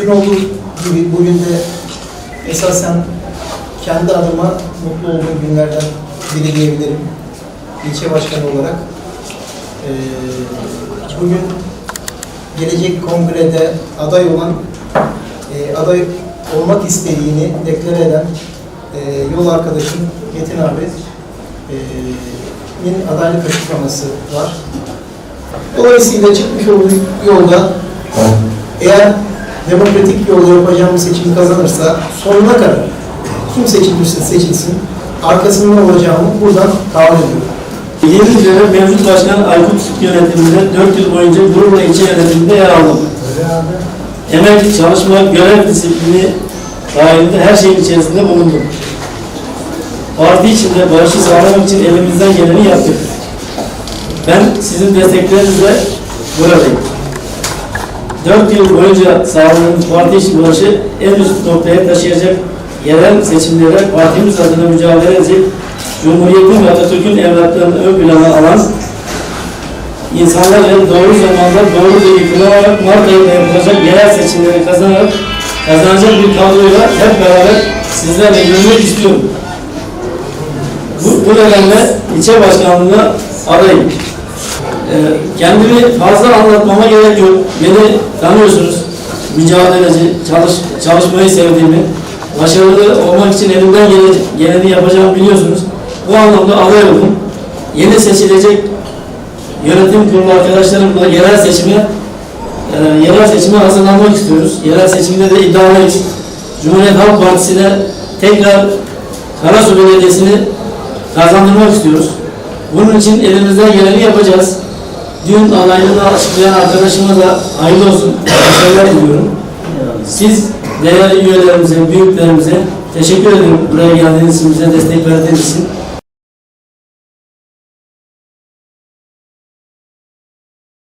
dün olduğu gibi bugün de esasen kendi adıma mutlu olduğum günlerden biri diyebilirim. İlçe başkanı olarak. Ee, bugün gelecek kongrede aday olan, e, aday olmak istediğini deklare eden e, yol arkadaşım Metin abi e, adaylık açıklaması var. Dolayısıyla çıkmış olduğu yolda eğer demokratik yolda yapacağım bir seçim kazanırsa sonuna kadar kim seçilirse seçilsin arkasında olacağımı buradan taahhüt ediyorum. Bildiğiniz üzere mevcut başkan Aykut yönetiminde 4 yıl boyunca gururla ilçe yönetiminde yer aldım. Emek, çalışma, görev disiplini dahilinde her şeyin içerisinde bulundum. Parti içinde barışı sağlamak için elimizden geleni yaptık. Ben sizin desteklerinizle buradayım. 4 yıl boyunca sağladığımız parti içi barışı en üst noktaya taşıyacak yerel seçimlere partimiz adına mücadele edecek Cumhuriyetin ve Atatürk'ün evlatlarını ön plana alan insanlarla doğru zamanda doğru bilgi kullanarak Mart ayında yapılacak yerel seçimleri kazanarak kazanacak bir kadroyla hep beraber sizlerle görmek istiyorum. Bu, bu nedenle ilçe başkanlığına adayım. Ee, kendimi fazla anlatmama gerek yok. Beni tanıyorsunuz. Mücadeleci, çalış, çalışmayı sevdiğimi, başarılı olmak için elimden gele- geleni yapacağımı biliyorsunuz. Bu anlamda aday oldum. Yeni seçilecek yönetim kurulu arkadaşlarımla yerel seçime e, yerel seçime hazırlanmak istiyoruz. Yerel seçimde de iddialıyız. Cumhuriyet Halk Partisi'ne tekrar Karasu Belediyesi'ni kazandırmak istiyoruz. Bunun için elimizden geleni yapacağız. Dün adaylığını açıklayan arkadaşıma da hayırlı olsun. Başarılar diliyorum. Siz değerli üyelerimize, büyüklerimize teşekkür ederim buraya geldiğiniz için, bize destek verdiğiniz için.